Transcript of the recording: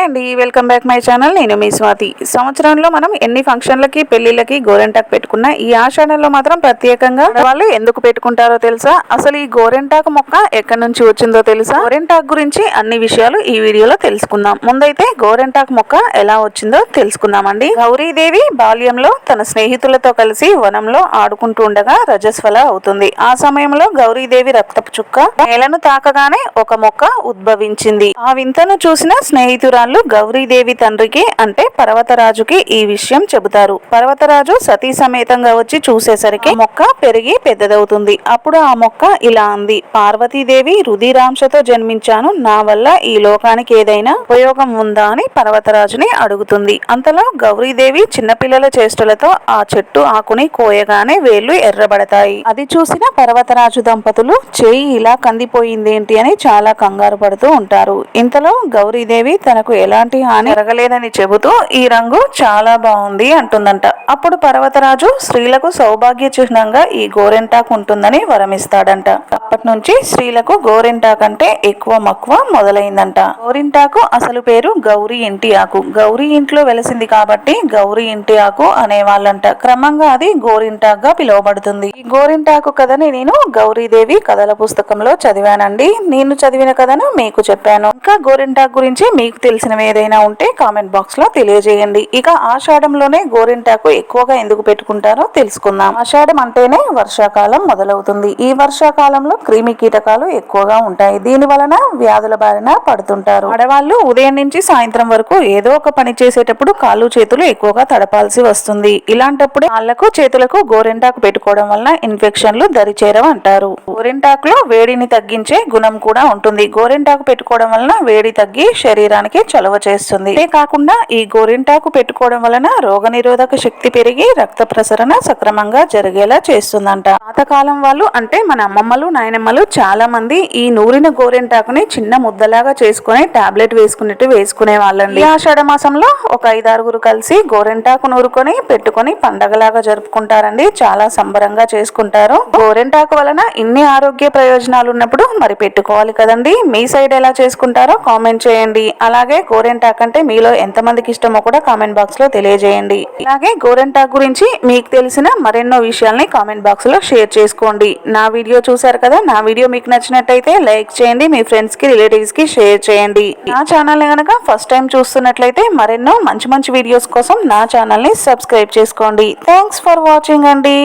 Hi అండి. Welcome back my channel నేను మీ స్వాతి. సంవత్సరంలో మనం ఎన్ని ఫంక్షన్లకి పెళ్ళిళ్ళకి గోరెంటాకు పెట్టుకున్నా ఈ ఆషాఢంలో మాత్రం ప్రత్యేకంగా వాళ్ళు ఎందుకు పెట్టుకుంటారో తెలుసా? అసలు ఈ గోరెంటాకు మొక్క ఎక్కడి నుంచి వచ్చిందో తెలుసా? గోరెంటాకు గురించి అన్ని విషయాలు ఈ వీడియోలో తెలుసుకుందాం. ముందైతే గోరెంటాకు మొక్క ఎలా వచ్చిందో తెలుసుకుందామండి. గౌరీదేవి బాల్యంలో తన స్నేహితులతో కలిసి వనంలో ఆడుకుంటూ ఉండగా రజస్వల అవుతుంది. ఆ సమయంలో గౌరీదేవి రక్తపు చుక్క నేలను తాకగానే ఒక మొక్క ఉద్భవించింది. ఆ వింతను చూసిన స్నేహితురాలు వాళ్ళు గౌరీదేవి తండ్రికి అంటే పర్వతరాజుకి ఈ విషయం చెబుతారు. పర్వతరాజు సతీ సమేతంగా వచ్చి చూసేసరికి మొక్క పెరిగి పెద్దదవుతుంది. అప్పుడు ఆ మొక్క ఇలా అంది. పార్వతీదేవి రుధిరాంశతో జన్మించాను. నా వల్ల ఈ లోకానికి ఏదైనా ఉపయోగం ఉందా అని పర్వతరాజుని అడుగుతుంది. అంతలో గౌరీదేవి చిన్నపిల్లల చేష్టలతో ఆ చెట్టు ఆకుని కోయగానే వేళ్ళు ఎర్రబడతాయి. అది చూసిన పర్వతరాజు దంపతులు చేయి ఇలా కందిపోయిందేంటి అని చాలా కంగారు పడుతూ ఉంటారు. ఇంతలో గౌరీదేవి తనకు ఎలాంటి హాని జరగలేదని చెబుతూ ఈ రంగు చాలా బాగుంది అంటుందంట. అప్పుడు పర్వతరాజు స్త్రీలకు సౌభాగ్య చిహ్నంగా ఈ గోరెంటాకు ఉంటుందని వరమిస్తాడంట. అప్పటి నుంచి స్త్రీలకు గోరెంటాకు అంటే ఎక్కువ మక్కువ మొదలైందంట. గోరింటాకు అసలు పేరు గౌరీ ఇంటి ఆకు. గౌరీ ఇంట్లో వెలసింది కాబట్టి గౌరీ ఇంటి ఆకు అనేవాళ్ళంట. క్రమంగా అది గోరింటాక్గా పిలువబడుతుంది. ఈ గోరింటాకు కథని నేను గౌరీదేవి కథల పుస్తకంలో చదివానండి. నేను చదివిన కథను మీకు చెప్పాను. ఇంకా గోరింటాకు గురించి మీకు తెలిసినవి ఏదైనా ఉంటే కామెంట్ బాక్స్లో తెలియజేయండి. ఇక ఆషాఢంలోనే గోరింటాకు ఎక్కువగా ఎందుకు పెట్టుకుంటారో తెలుసుకుందాం. ఆషాఢం అంటేనే వర్షాకాలం మొదలవుతుంది. ఈ వర్షాకాలంలో క్రిమి కీటకాలు ఎక్కువగా ఉంటాయి. దీని వలన వ్యాధుల బారిన పడుతుంటారు. ఆడవాళ్ళు ఉదయం నుంచి సాయంత్రం వరకు ఏదో ఒక పని చేసేటప్పుడు కాళ్ళు చేతులు ఎక్కువగా తడపాల్సి వస్తుంది. ఇలాంటప్పుడు కాళ్ళకు చేతులకు గోరింటాకు పెట్టుకోవడం వలన ఇన్ఫెక్షన్లు దరిచేరవంటారు గోరింటాకులో వేడిని తగ్గించే గుణం కూడా ఉంటుంది. గోరింటాకు పెట్టుకోవడం వలన వేడి తగ్గి శరీరానికి చలవ చేస్తుంది. ఇదే కాకుండా ఈ గోరింటాకు పెట్టుకోవడం వలన రోగనిరోధక శక్తి పెరిగి రక్త ప్రసరణ సక్రమంగా జరిగేలా చేస్తుందంట. పాతకాలం వాళ్ళు అంటే మన అమ్మమ్మలు నాయనమ్మలు చాలా మంది ఈ నూరిన గోరింటాకుని చిన్న ముద్దలాగా చేసుకుని టాబ్లెట్ వేసుకున్నట్టు వేసుకునే వాళ్ళండి ఆషాఢ మాసంలో ఒక ఐదారుగురు కలిసి గోరింటాకు నూరుకొని పెట్టుకొని పండగలాగా జరుపుకుంటారండి. చాలా సంబరంగా చేసుకుంటారు. గోరింటాకు వలన ఇన్ని ఆరోగ్య ప్రయోజనాలు ఉన్నప్పుడు మరి పెట్టుకోవాలి కదండి. మీ సైడ్ ఎలా చేసుకుంటారో కామెంట్ చేయండి. అలాగే గోరెంటాక్ అంటే మీలో ఎంతమందికి ఇష్టమో కూడా కామెంట్ బాక్స్లో తెలియజేయండి. అలాగే గోరెంటాక్ గురించి మీకు తెలిసిన మరెన్నో విషయాల్ని కామెంట్ బాక్స్లో షేర్ చేసుకోండి. నా వీడియో చూసారు కదా నా వీడియో మీకు నచ్చినట్టయితే లైక్ చేయండి మీ ఫ్రెండ్స్కి రిలేటివ్స్కి షేర్ చేయండి. నా ఛానల్ కనుక గనక ఫస్ట్ టైం చూస్తున్నట్లయితే మరెన్నో మంచి మంచి వీడియోస్ కోసం నా ఛానల్ని సబ్స్క్రైబ్ చేసుకోండి. థ్యాంక్స్ ఫర్ వాచింగ్ అండి.